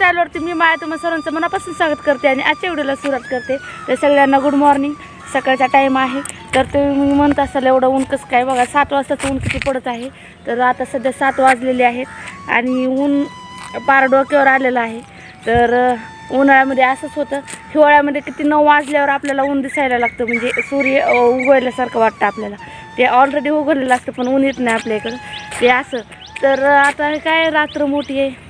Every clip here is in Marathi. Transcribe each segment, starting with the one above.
चॅनलवरती मी माया तुम्हाला सर्वांचं मनापासून स्वागत करते आणि आजच्या व्हिडिओला सुरुवात करते. तर सगळ्यांना गुड मॉर्निंग सकाळचा टाईम आहे. तर तुम्ही म्हणत असाल एवढं ऊन कसं काय? बघा सात वाजताचं ऊन किती पडत आहे. तर आता सध्या सात वाजलेले आहेत आणि ऊन पार डोक्यावर आलेलं आहे. तर उन्हाळ्यामध्ये असंच होतं. हिवाळ्यामध्ये किती नऊ वाजल्यावर आपल्याला ऊन दिसायला लागतं. म्हणजे सूर्य अ, उगवल्यासारखं वाटतं आपल्याला. ते ऑलरेडी उगवलेलं असतं पण ऊन येत नाही आपल्या इकडं ते असं. तर आता हे काय रात्र मोठी आहे?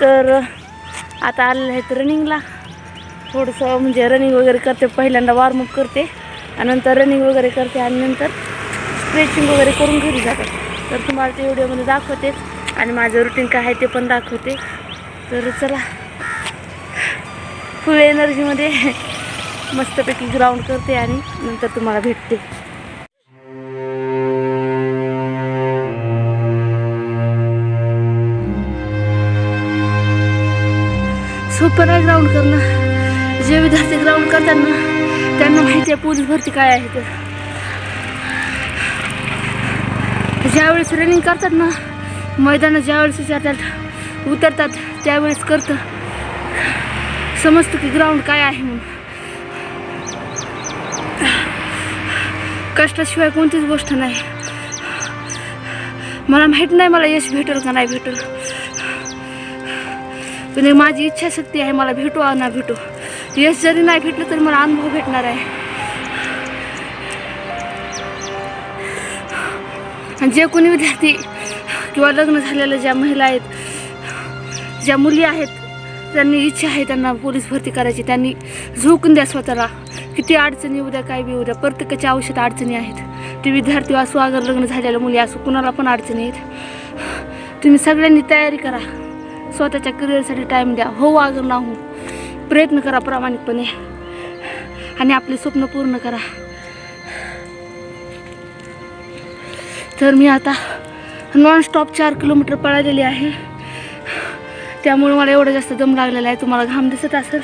तर आता आलेलं आहेत रनिंगला थोडंसं म्हणजे रनिंग वगैरे करते पहिल्यांदा वॉर्मअप करते आणि नंतर रनिंग वगैरे करते आणि नंतर स्ट्रेचिंग वगैरे करून घरी जातात. तर तुम्हाला ते व्हिडिओमध्ये दाखवतेच आणि माझं रुटीन काय आहे ते पण दाखवते. तर चला फुल एनर्जीमध्ये मस्तपैकी ग्राउंड करते आणि नंतर तुम्हाला भेटते. सोपं नाही ग्राउंड करणं. जे विद्यार्थी ग्राउंड करतात ना त्यांना माहिती आहे पोलीस भरती काय आहे तर ज्यावेळेस रनिंग करतात ना मैदानात ज्यावेळेस विचारतात उतरतात त्यावेळेस करतं. समजतं की ग्राउंड काय आहे म्हणून. कष्टाशिवाय कोणतीच गोष्ट नाही. मला माहीत नाही मला यश भेटेल का नाही भेटेल. पण माझी इच्छाशक्ती आहे मला भेटू आ ना भेटू. यश जरी नाही भेटलं तरी मला अनुभव भेटणार आहे. जे कोणी विद्यार्थी किंवा लग्न झालेल्या ज्या महिला आहेत ज्या मुली आहेत त्यांनी इच्छा आहे त्यांना पोलीस भरती करायची त्यांनी झोकून द्या स्वतःला. किती अडचणी उद्या काय बी येऊ द्या प्रत्येकाच्या औषध अडचणी आहेत. ते विद्यार्थी असो अगर लग्न झालेल्या मुली असो कुणाला पण अडचणी आहेत. तुम्ही सगळ्यांनी तयारी करा. स्वतःच्या करिअरसाठी टाईम द्या. हो अगं ना हो प्रयत्न करा प्रामाणिकपणे. आणि आपले स्वप्न पूर्ण करा. तर मी आता नॉनस्टॉप चार किलोमीटर पळालेली आहे. त्यामुळे मला एवढं जास्त दम लागलेला आहे. तुम्हाला घाम दिसत असेल.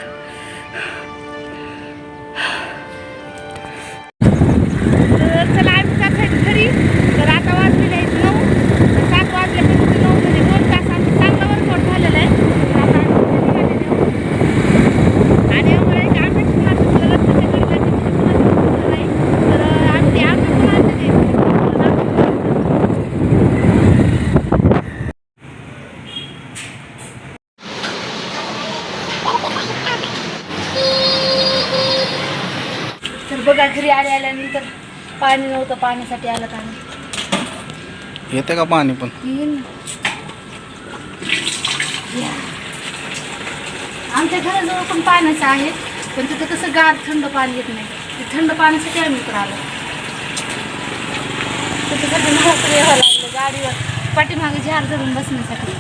पाणी नव्हतं पाण्यासाठी आलं पाणी येते का पाणी पण? येईन. या. आमच्या घराजवळ पण पाण्याचं आहे पण तिथं कसं गार थंड पाणी येत नाही. ते थंड पाण्यासाठी आम्ही इकडं आलो. यावं लागलं गाडीवर पाठीमागे झाड धरून बसण्यासाठी.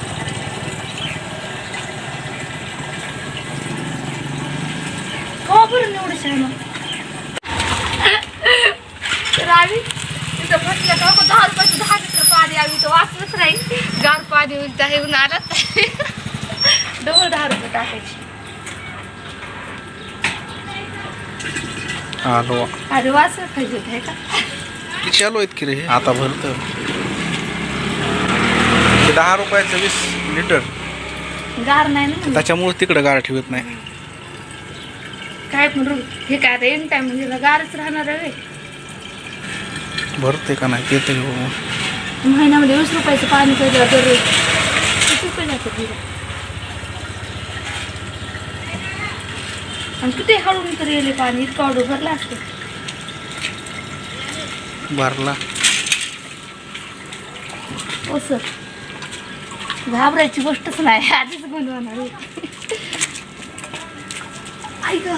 का बरं एवढं आम्ही. तिथं म्हटलं का? "अगं, दहा रुपयाचं दहा लिटर पाणी आम्ही तर वाचलंच नाही. गार पाणी होईल त्या येऊन आलात डबल दहा रुपये टाकायचे. आलो. अरे वाचलं पाहिजे होतं, हे का? आलो आहेत की रे आता भरत. ते दहा रुपयाचं वीस लिटर. गार नाही ना म्हणजे. त्याच्यामुळे तिकडं गार ठेवत नाही. काय म्हणून? हे काय एन टाइम म्हणजे गारच राहणार आहे भरते का नाही ते तर हो. महिन्यामध्ये वीस रुपयाचं पाणी पाहिजे दररोज किती रुपये आणि किती हळून तरी येले पाणी इतकं ऑर्डर भरला असतं. भरला. हो सर. घाबरायची गोष्टच नाही आधीच बनवणार. ऐक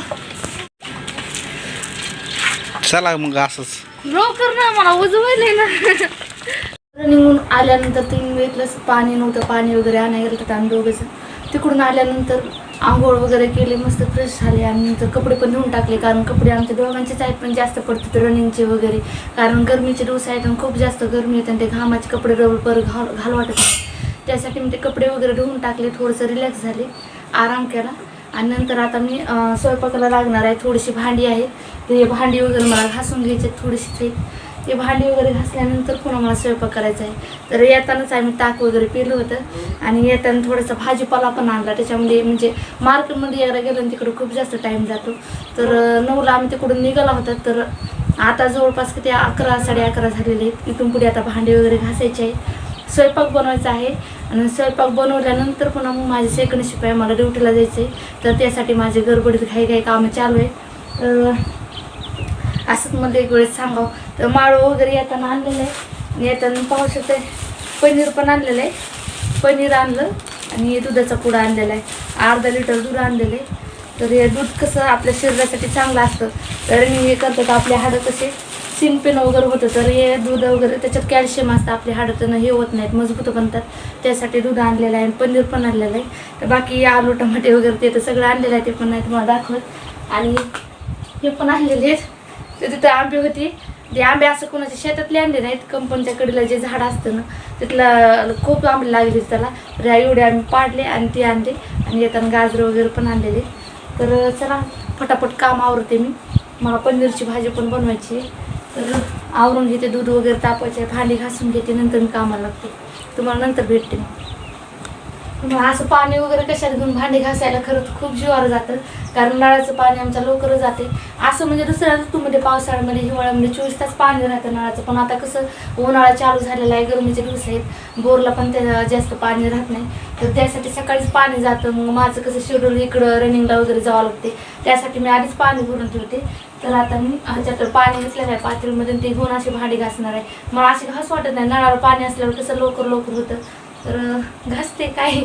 चला मग असंच. लवकर ना मला उजवायला ना निघून आल्यानंतर तीन बघितलं पाणी नव्हतं पाणी वगैरे आणायला गेलं तर आम्ही दोघंजण तिकडून आल्यानंतर आंघोळ वगैरे केले मस्त फ्रेश झाले. आणि नंतर कपडे पण धुवून टाकले कारण कपडे आमच्या दोघांचेच आहेत पण जास्त पडतात रनिंगचे वगैरे. कारण गरमीचे दिवस आहेत आणि खूप जास्त गरमी येते आणि ते घामाचे कपडे रबर पर घाल घाल वाटत त्यासाठी मी ते कपडे वगैरे धुवून टाकले थोडंसं रिलॅक्स झाले. आराम केला. आणि नंतर आता मी स्वयंपाकाला लागणार आहे थोडीशी भांडी आहे ते भांडी वगैरे मला घासून घ्यायचे थोडीशी ते. ते भांडी वगैरे घासल्यानंतर पुन्हा मला स्वयंपाक करायचा आहे. तर येतानाच आम्ही ताक वगैरे पिलं होतं. आणि येताना थोडासा भाजीपाला पण आणला. त्याच्यामध्ये म्हणजे मार्केटमध्ये यायला गेलो आणि तिकडं खूप जास्त टाईम जातो. तर नऊला आम्ही तिकडून निघाला होता. तर आता जवळपास किती अकरा साडे अकरा झालेले आहेत. इथून पुढे आता भांडी वगैरे घासायचे आहे. स्वयंपाक बनवायचा आहे. आणि स्वयंपाक बनवल्यानंतर पुन्हा मग माझे सेकंड शिप आहे मला ड्युटीला जायचं आहे तर त्यासाठी माझे गडबडीत काही काही कामं चालू आहे. तर असंच मला एक वेळेस सांगावं. तर माळं वगैरे येताना आणलेलं आहे. आणि येताना पाहू शकते पनीर पण आणलेलं आहे. पनीर आणलं आणि दुधाचा पुडा आणलेला आहे. अर्धा लिटर दूध आणलेलं आहे. तर हे दूध कसं आपल्या शरीरासाठी चांगलं असतं. तर मी हे करतात आपले हाडं कसे? सिनपेन वगैरे होतं तर हे दूध वगैरे त्याच्यात कॅल्शियम असतं आपले हाडं हे होत नाहीत मजबूत बनतात. त्यासाठी दूध आणलेलं आहे आणि पनीर पण आणलेलं आहे. तर बाकी आलू टमाटे वगैरे ते तर सगळं आणलेलं आहे ते पण नाही तुम्हाला दाखवत. आणि हे पण आणलेले आहेत. तर तिथं आंबे होते. ते आंबे असं कोणाच्या शेतातले आणले नाहीत कंपनीच्या कडेला जे झाड असतं ना तिथलं खूप आंबे लागले त्याला. तर एवढे आम्ही पाडले आणि ते आणले. आणि येताना गाजरं वगैरे पण आणलेले. तर चला फटाफट काम आवरते मी. मला पनीरची भाजी पण बनवायची आहे. तर आवरून घेते दूध वगैरे तापायचे भांडी घासून घेते नंतर मी कामाला लागते. तुम्हाला नंतर भेटते तुम्हाला असं पाणी वगैरे कशाला घेऊन भांडी घासायला खरंच खूप जीवावर जातं. कारण नळाचं पाणी आमच्या लवकर जाते. असं म्हणजे दुसऱ्या ऋतूमध्ये पावसाळ्यामध्ये हिवाळ्यामध्ये चोवीस तास पाणी राहतं नळाचं. पण आता कसं उन्हाळा चालू झालेला आहे गरमीचे दिवस आहेत. बोरला पण त्या जास्त पाणी राहत नाही. तर त्यासाठी सकाळीच पाणी जातं. मग माझं कसं शेड्यूल इकडं रनिंगला वगैरे जावं लागते. त्यासाठी मी आधीच पाणी भरून ठेवते. तर आता मी ह्याच्यात पाणी घेतलेलं आहे पातेलीमध्ये ते घेऊन अशी भांडी घासणार आहे. मला अशी घास वाटत नाही नळाला पाणी असल्यावर कसं लवकर लवकर होतं. तर घासते काय?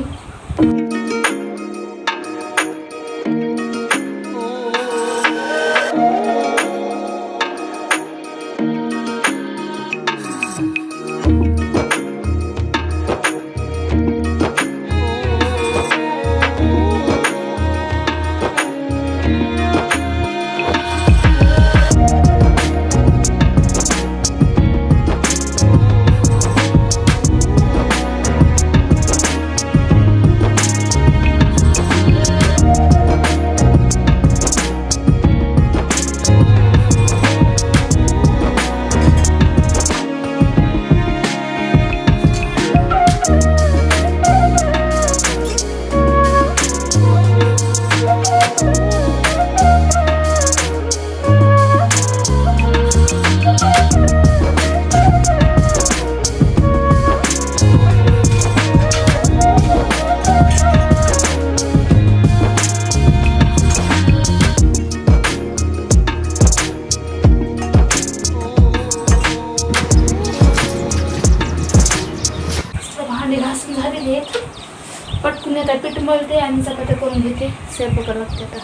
हे झालेली पटकून येतात पीठ मळते आणि चपात्या करून घेते. स्वयंपाक लागते आता.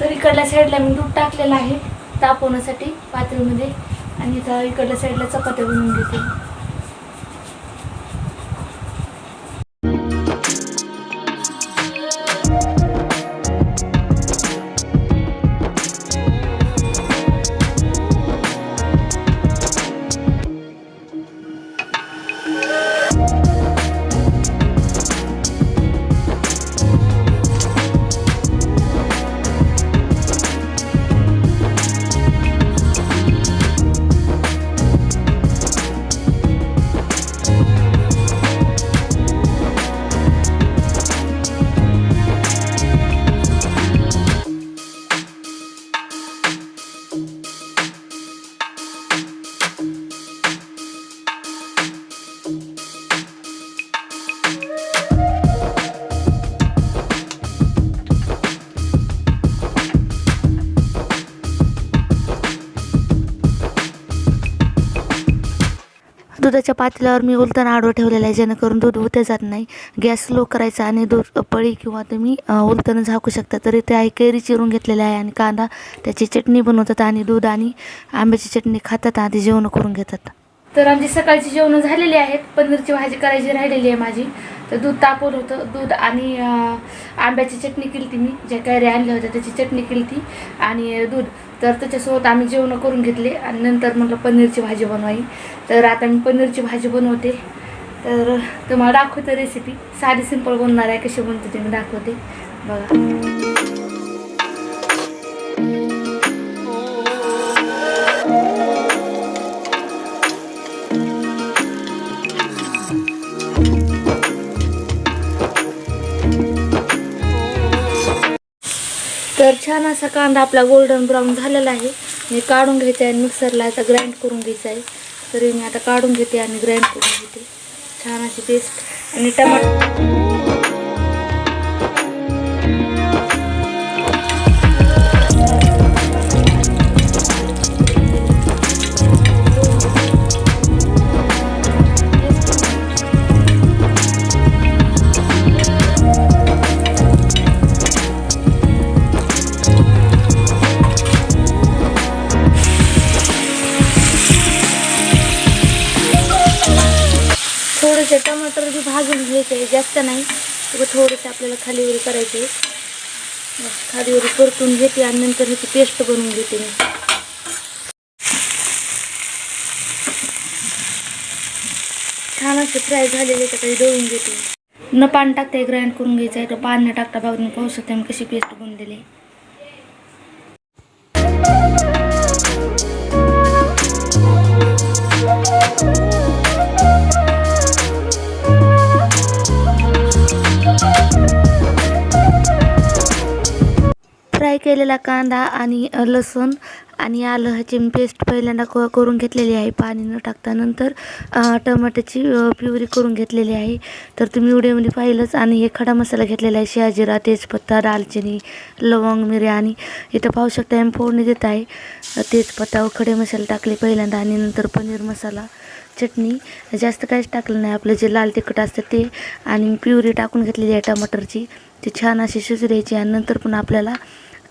तर इकडल्या साईडला मी दूध टाकलेलं आहे तापवण्यासाठी पातळीमध्ये आणि इथं इकडल्या साईडला चपात्या बनवून घेते. दुधाच्या पातेल्यावर मी उलताना आडवं ठेवलेलं आहे जेणेकरून दूध होते जात नाही. गॅस लो करायचा आणि दूध पळी किंवा तुम्ही अ, उलताना झाकू शकता. तरी ते आई कैरी चिरून घेतलेले आहे आणि कांदा त्याची चटणी बनवतात आणि दूध आणि आंब्याची चटणी खातात आधी जेवण करून घेतात. तर आमची सकाळची जेवणं झालेली आहेत. पनीरची भाजी करायची राहिलेली आहे माझी. तर दूध तापवलं होतं. दूध आणि आंब्याची चटणी केली ती मी. ज्या कैऱ्या आणल्या होत्या त्याची चटणी केली ती आणि दूध तर त्याच्यासोबत आम्ही जेवणं करून घेतले आणि नंतर म्हटलं पनीरची भाजी बनवाई. तर आता मी पनीरची भाजी बनवते. तर तुम्हाला दाखवते रेसिपी साधी सिंपल बनणार आहे कशी बनते ते मी दाखवते. बघा. तर छान असा कांदा आपला गोल्डन ब्राऊन झालेला आहे. मी काढून घ्यायचा आहे मिक्सरला आता ग्राइंड करून घ्यायचा आहे. तरी मी आता काढून घेते आणि ग्राइंड करून घेते. छान अशी पेस्ट आणि टमाटर थोडेसे टमाटर जे भाजून घ्यायचे आहे जास्त नाही. उगाच थोडेसे आपल्याला खालीवरी करायचे आहे. बस खालीवर परतून घेते आणि नंतर ह्याची पेस्ट बनवून घेते मी. छान असे फ्राय झालेले काही डळून घेते न पान टाकते ग्राइंड करून घ्यायचं आहे. तर पाणी न टाकता बघून पाहू शकते मी कशी पेस्ट बनलेली केलेला कांदा आणि लसूण आणि आलं ह्याची पेस्ट पहिल्यांदा क करून घेतलेली आहे. पाणी न टाकता नंतर टमाट्याची प्युरी करून घेतलेली आहे. तर तुम्ही व्हिडिओमध्ये पाहिलंच आणि हे खडा मसाला घेतलेला आहे. शहाजिरा तेजपत्ता दालचिनी लवंग मिऱ्या आणि इथं पाहू शकता आम्ही फोडणी देत आहे. तेजपत्ता व खडे मसाले टाकले पहिल्यांदा आणि नंतर पनीर मसाला चटणी. जास्त काहीच टाकलं नाही. आपलं जे लाल तिखट असतं ते आणि प्युरी टाकून घेतलेली आहे टमाटरची. ती छान अशी शिजू द्यायची आणि नंतर पण आपल्याला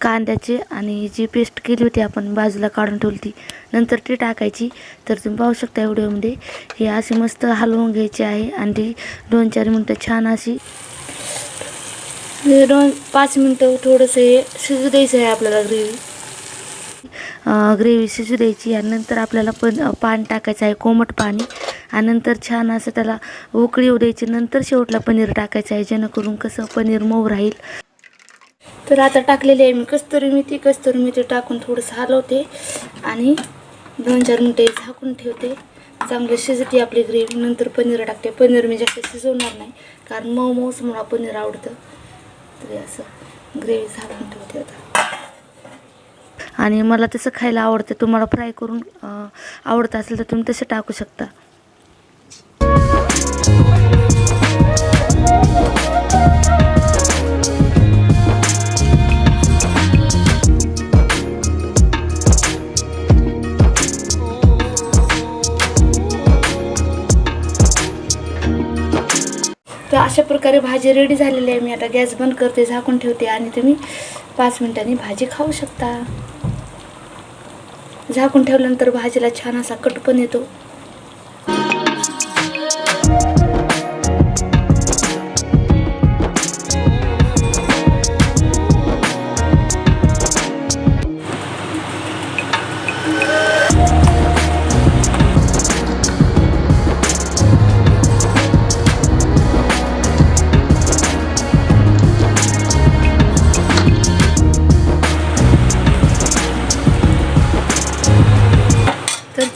कांद्याचे आणि जी पेस्ट केली होती आपण बाजूला काढून ठेवली ती नंतर ती टाकायची. तर तुम्ही पाहू शकता व्हिडिओमध्ये हे अशी मस्त हलवून घ्यायची आहे आणि ती दोन चार मिनटं छान अशी हे दोन पाच मिनटं थोडंसं हे शिजू द्यायचं आहे आपल्याला ग्रेव्ही ग्रेव्ही शिजू द्यायची आणि नंतर आपल्याला पण पाणी टाकायचं आहे कोमट पाणी आणि नंतर छान असं त्याला उकळी येऊ द्यायची. नंतर शेवटला पनीर टाकायचं आहे जेणेकरून कसं पनीर मऊ राहील. तर आता टाकलेली आहे मी. कस्तुरी मेथी कस्तुरी मेथी टाकून थोडंसं हलवते. आणि दोन चार मिनटे झाकून ठेवते. चांगलं शिजते आपली ग्रेव्ही. नंतर पनीर टाकते. पनीर मी जास्त शिजवणार नाही कारण मऊ मऊच मला पनीर आवडतं. तरी असं ग्रेव्ही झाकून ठेवते आता. आणि मला तसं खायला आवडतं. तुम्हाला फ्राय करून आवडतं आवडत असेल तर तुम्ही तसं टाकू शकता. अशा प्रकारे भाजी रेडी झालेली आहे. मी आता गॅस बंद करते झाकून ठेवते आणि तुम्ही पाच मिनिटांनी भाजी खाऊ शकता. झाकून ठेवल्यानंतर भाजीला छान असा कट पण येतो.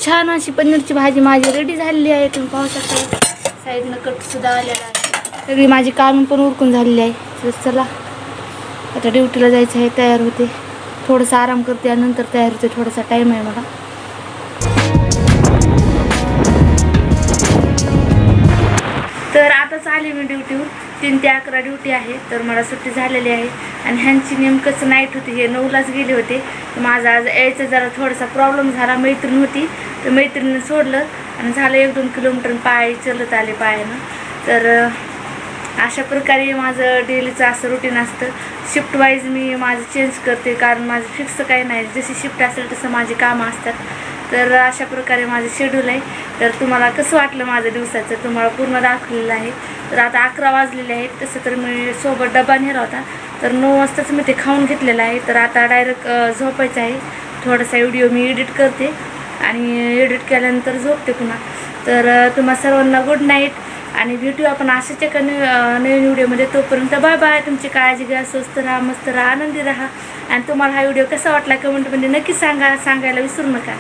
छान अशी पनीरची भाजी माझी रेडी झालेली आहे. तुम्ही पाहू शकता साईडनं कटसुद्धा आलेला आहे. सगळी माझी कामं पण उरकून झालेली आहे. तर चला आता ड्युटीला जायचं आहे तयार होते. थोडंसं आराम करते आणि नंतर तयार होते थोडासा टाईम आहे मला. तर आले मी ड्युटीवर तीन ते अकरा ड्युटी आहे तर मला सुट्टी झालेली आहे. आणि ह्यांची नेमकंच नाईट होती हे नऊलाच गेले होते. माझा आज यायचं जरा थोडासा प्रॉब्लेम झाला मैत्रीण होती. तर मैत्रिणीनं सोडलं आणि झालं एक दोन किलोमीटर पाय चलत आले पायानं. तर अशा प्रकारे माझं डेलीचं असं रुटीन असतं. शिफ्ट वाईज मी माझं चेंज करते कारण माझं फिक्स काही नाही. जशी शिफ्ट असेल तसं माझी कामं असतात. तर अशा प्रकारे माझं शेड्यूल आहे. तर तुम्हाला कसं वाटलं माझं दिवसाचं? तुम्हाला पूर्ण दाखवलेलं आहे. तर आता अकरा वाजलेले आहेत. तसं तर मी सोबत डबा नेला होता. तर नऊ वाजताच मी ते खाऊन घेतलेलं आहे. तर आता डायरेक्ट झोपायचं आहे. थोडासा व्हिडिओ मी एडिट करते. आणि एडिट केल्यानंतर झोपते पुन्हा. तर तुम्हा सर्वांना गुड नाईट आणि भेटू आपण अशाच एका नवी नवीन व्हिडिओमध्ये तोपर्यंत बाय बाय तुमची काळजी घ्या. स्वस्त राहा. मस्त राहा. आनंदी राहा. आणि तुम्हाला हा व्हिडिओ कसा वाटला? कमेंटमध्ये नक्की सांगा. सांगायला विसरू नका.